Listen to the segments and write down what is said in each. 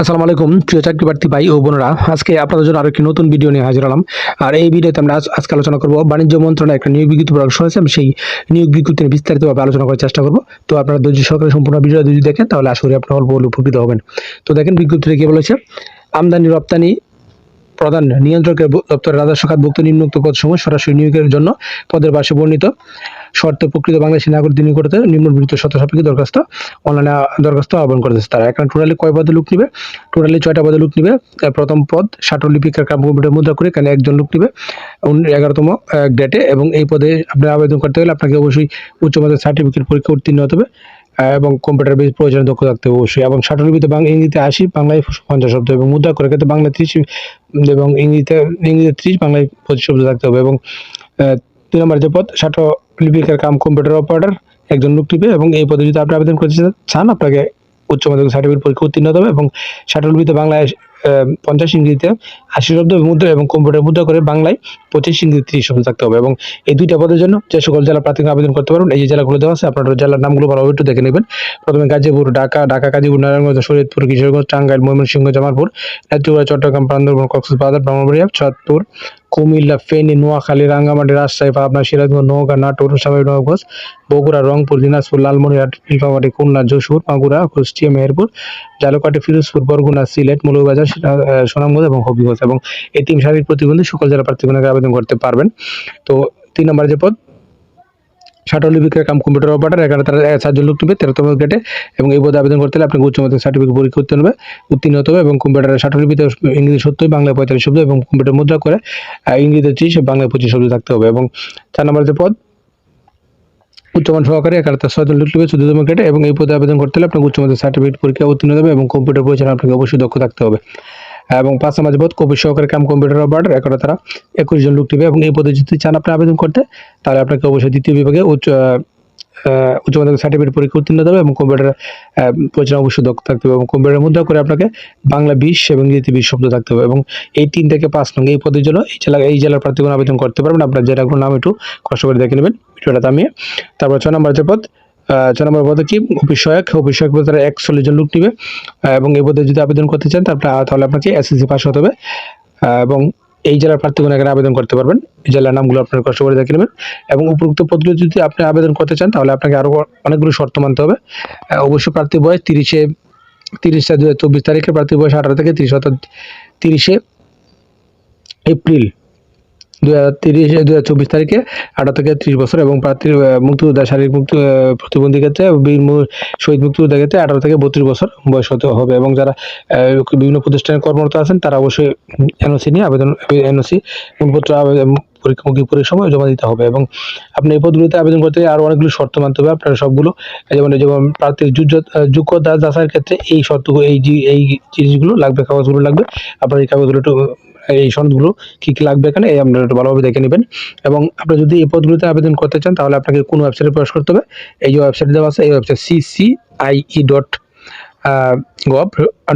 আসসালামু আলাইকুম, প্রিয় চাকরি প্রার্থী ভাই ও বোনরা। আজকে আপনাদের জন্য আরও একটি নতুন ভিডিও নিয়ে হাজির হলাম। আর এই ভিডিওতে আমরা আজকে আলোচনা করব বাণিজ্য মন্ত্রণালয় একটা নিয়োগ বিজ্ঞপ্তি প্রকাশ হয়েছে আমি সেই নিয়োগ বিজ্ঞপ্তি নিয়ে বিস্তারিতভাবে আলোচনা করার চেষ্টা করব। তো আপনারা ধৈর্য সরকারের সম্পূর্ণ ভিডিও যদি দেখেন, তাহলে আশা করি আপনারা অল্প উপকৃত হবেন। তো দেখেন বিজ্ঞপ্তিতে কি বলেছে? আমদানি, রপ্তানি প্রধান নিয়ন্ত্রকের দপ্তরের রাজস্ব নিম্নোক্ত পদ সময় সরাসরি নিয়োগের জন্য পদের পাশে বর্ণিত। শর্ত প্রকৃত বাংলাদেশি নাগরিক নিকটতে নিম্নবৃত্ত শর্ত সাপেক্ষে দরখাস্ত, অনলাইনে দরখাস্ত আহ্বান করতেছে তারা এখানে টোটালি কয় পদে লোক নিবে? টোটালি ছয়টা পদে লোক নিবে। প্রথম পদ ষাটর লিপিকার কাম কম্পিউটার মুদ্রা করে এখানে একজন লোক নিবে? এগারোতম ডেটে এবং এই পদে আপনি আবেদন করতে হলে আপনাকে অবশ্যই উচ্চ মাধ্যমিক সার্টিফিকেট পরীক্ষা উত্তীর্ণ হতে হবে। এবং কম্পিউটার বেস প্রয়োজনে দক্ষ থাকতে অবশ্যই। এবং সাটলিপিতে বাংলা ইংরেজিতে আশি, বাংলায় পঞ্চাশ শব্দ এবং মুদ্রা করে ক্ষেত্রে বাংলা ত্রিশ এবং ইংরেজিতে ইংরেজিতে ত্রিশ, বাংলায় পঁচিশ শব্দ থাকতে হবে। এবং তিন নম্বর যে পদ সাটলিপিকার কাম কম্পিউটার অপারেটার একজন লোক টিপে এবং এই পদে যদি আপনি আবেদন করতে চান, আপনাকে উচ্চ মাধ্যমিক সার্টিফিকেট পরীক্ষা উত্তীর্ণ হবে এবং সাটলিপিতে বাংলায় পঞ্চাশ ইংরেজিতে, আশি শব্দ মুদ্রা এবং কম্পিউটার মুদ্রা করে বাংলায় পঁচিশ ইংরেজি ত্রিশ শব্দ থাকতে হবে এবং এই দুইটা পদের জন্য যে সকল জেলা প্রার্থীরা আবেদন করতে পারবেন, এই যে জেলাগুলো দেওয়া আছে, আপনারা জেলার নামগুলো ভালোভাবে একটু দেখে নেবেন। প্রথমে গাজীপুর, ঢাকা ঢাকা, গাজীপুর, নারায়ণগঞ্জ, শরীয়তপুর, কিশোরগঞ্জ, টাঙ্গাইল, ময়মনসিংহ, জামালপুর নেত্রকোনা চট্টগ্রাম, বান্দরবান, কক্সবাজার ব্রাহ্মণবাড়িয়া চাঁদপুর কুমিল্লা, ফেনী, নোয়াখালী, রাঙ্গামাটি, রাজশাহী, পাবনা, সিরাজগঞ্জ, নওগাঁ, নাটোর সাভাই নবগঞ্জ বগুড়া, রংপুর, দিনাজপুর, লালমনিরহাট, নীলফামারী, খুলনা, যশোর, মাগুরা, কুষ্টিয়া, মেহেরপুর জালকাটি ফিরোজপুর, বরগুনা, সিলেট, মৌলভীবাজার আহ, সুনামগঞ্জ এবং হবিগঞ্জ এবং এই তিন শারীরিক প্রতিবন্ধী সকল জেলা প্রার্থীগণকে আবেদন করতে পারবেন। তো তিন নম্বর যে পদ ষাটর লিপিকার কাম কম্পিউটার অপারেটর এখানে তারা চারজন লোক নেবে তেরোতম গেটে। এবং এই পদে আবেদন করতে হলে আপনাকে উচ্চ মাধ্যমিক সার্টিফিকেট পরীক্ষা উত্তীর্ণ হবে উত্তীর্ণ হতে হবে এবং কম্পিউটারের ষাটর লিপিতে ইংরেজি সত্যই বাংলায় পঁয়তাল্লিশ শব্দ এবং কম্পিউটার মুদ্রা করে ইংরেজিতে ত্রিশ বাংলায় পঁচিশ শব্দ থাকতে হবে। এবং চার নম্বর যে পদ উচ্চমান সহকারে তার ছয়জন লোক নেবে চোদ্দতম গেটে এবং এই পদে আবেদন করতে হলে আপনাকে উচ্চ মাধ্যমিক সার্টিফিকেট পরীক্ষা উত্তীর্ণ হবে এবং কম্পিউটার পরিচালনা আপনাকে অবশ্যই দক্ষ থাকতে হবে। এবং পাঁচ নম্বর বোধ কবি সহকারে কাম কম্পিউটার অপারেটর একটা তারা একুশ জন লোক নেবে এবং এই পদে যদি চান আপনি আবেদন করতে, তাহলে আপনাকে অবশ্যই দ্বিতীয় বিভাগে উচ্চ উচ্চ মাধ্যমিক সার্টিফিকেট পরীক্ষা উত্তীর্ণ হবে এবং কম্পিউটার পরিচালনা অবশ্যই দক্ষ থাকতে হবে এবং কম্পিউটারের মধ্যে করে আপনাকে বাংলা বিশ এবং ইংরেজি বিশ শব্দ থাকতে হবে এবং এই তিন থেকে পাঁচ নং এই পদের জন্য এই জেলা, এই জেলার প্রার্থীগণ আবেদন করতে পারবেন। আপনার জেলাগুলোর নাম একটু কষ্ট করে দেখে নেবেন। ভিডিওটা থামিয়ে তারপর ছয় নম্বর পদ ছয় নম্বর পদে কি? অফিস সহায়ক। অফিস সহায়ক পদে তারা একচল্লিশ জন লোক নিবে। এবং এই পদে যদি আবেদন করতে চান, তারপরে তাহলে আপনাকে এসএসসি পাস হতে হবে। এবং এই জেলার প্রার্থীগণ এখানে আবেদন করতে পারবেন। এই জেলার নামগুলো আপনার কষ্ট করে দেখে নেবেন এবং উপযুক্ত পদগুলো যদি আপনি আবেদন করতে চান, তাহলে আপনাকে আরও অনেকগুলো শর্ত মানতে হবে। অবশ্যই প্রার্থী বয়স তিরিশে তিরিশে দু হাজার চব্বিশ তারিখে প্রার্থী বয়স আঠারো থেকে তিরিশ, অর্থাৎ তিরিশে এপ্রিল। দু হাজার তিরিশে দু হাজার চব্বিশ তারিখে আঠারো থেকে ত্রিশ বছর এবং প্রার্থীর মুক্তিযোদ্ধা, শারীরিক মুক্তি প্রতিবন্ধী ক্ষেত্রে শহীদ মুক্তিযোদ্ধা ক্ষেত্রে আঠারো থেকে বত্রিশ বছর বয়স হতে হবে এবং যারা বিভিন্ন প্রতিষ্ঠানে কর্মরত আছেন তারা অবশ্যই এনওসি নিয়ে আবেদন এনওসি পরীক্ষামুখী পরীক্ষার সময় জমা দিতে হবে এবং আপনি এই পদগুলিতে আবেদন করতে আরও অনেকগুলো শর্ত মানতে হবে। আপনার সবগুলো, যেমন যেমন প্রার্থীর যোগ্যতা যাচাইয়ের ক্ষেত্রে এই শর্তগুলো, এই এই জিনিসগুলো লাগবে, কাগজগুলো লাগবে। আপনার এই কাগজগুলো একটু এই সনদগুলো কী কী লাগবে এখানে, এই আপনারা একটু ভালোভাবে দেখে নেবেন। এবং আপনি যদি এই পদগুলিতে আবেদন করতে চান, তাহলে আপনাকে কোন ওয়েবসাইটে প্রবেশ করতে হবে। এই যে ওয়েবসাইট দেওয়া আছে, এই website C C I E dot gov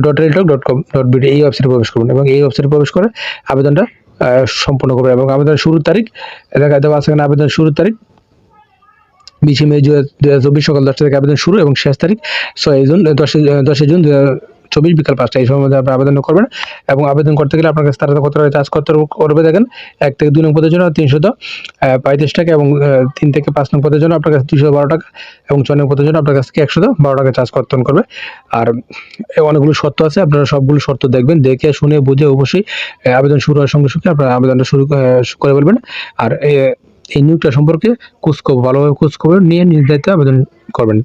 dot railtalk dot com dot BD এই ওয়েবসাইটে প্রবেশ করুন। এবং এই ওয়েবসাইটে প্রবেশ করে আবেদনটা সম্পন্ন করবেন। এবং আবেদনের শুরুর তারিখ দেখা দেওয়া আছে এখানে আবেদনের শুরুর তারিখ। বিশে মে দু হাজার চব্বিশ সকাল দশটা থেকে আবেদন শুরু এবং শেষ তারিখ ছয় জুন, দশই দশই জুন দু হাজার চব্বিশ বিকাল পাঁচটা, এই সময়ের মধ্যে আপনি আবেদন করবেন এবং আবেদন করতে গেলে আপনার কাছে তারা কত টাকা চার্জ করতে করবে দেখেন, এক থেকে দুই নং পদের জন্য তিনশো পঁয়ত্রিশ টাকা এবং তিন থেকে পাঁচ নং পদের জন্য আপনার কাছে দুশো বারো টাকা এবং ছয় নং পদের জন্য আপনার কাছ থেকে একশো বারো টাকা চার্জ কর্তন করবে। আর অনেকগুলো শর্ত আছে, আপনারা সবগুলো শর্ত দেখবেন, দেখে শুনে বুঝে অবশ্যই আবেদন শুরু হওয়ার সঙ্গে সঙ্গে আপনারা আবেদনটা শুরু করে বলবেন আর এই নিয়োগটা সম্পর্কে খোঁজখবর, ভালোভাবে খোঁজখবর নিয়ে দায়িত্বে আবেদন করবেন।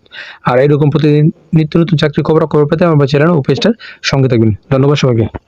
আর এরকম প্রতিদিন নিত্য নতুন চাকরি খবর খবর পেতে আমার চ্যানেল ও পেজটার সঙ্গে থাকবেন। ধন্যবাদ সবাইকে।